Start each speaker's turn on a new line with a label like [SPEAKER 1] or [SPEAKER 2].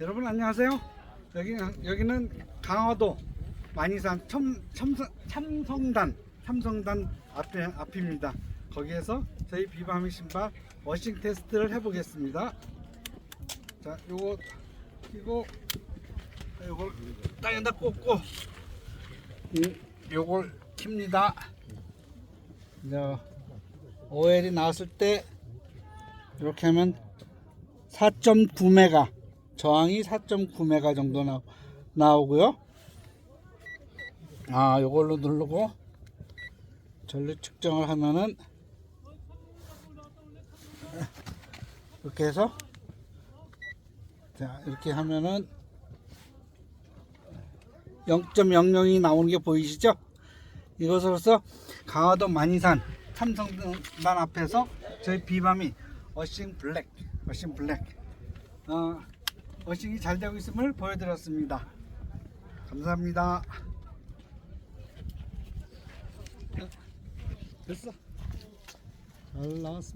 [SPEAKER 1] 여러분 안녕하세요. 여기는 여기는 강화도 만이산 첨, 첨성, 참성단 참성단 앞에 앞입니다. 거기에서 저희 비바미 신발 워싱 테스트를 해보겠습니다. 자, 요거 끼고 요걸 땅에다 꽂고 이 요걸 킵니다. 이제 OL이 나왔을 때 이렇게 하면 4.9메가 저항이 4.9메가 정도 나, 나오고요. 아, 요걸로 누르고 전류 측정을 하면은 이렇게 해서 자, 이렇게 하면은 0.00이 나오는 게 보이시죠? 이것으로서 강화도 만이산 삼성단 앞에서 저희 비밤이 어싱 블랙, 어싱 블랙, 어, 어싱이 잘 되고 있음을 보여드렸습니다. 감사합니다. 됐어. 잘 나왔습니다.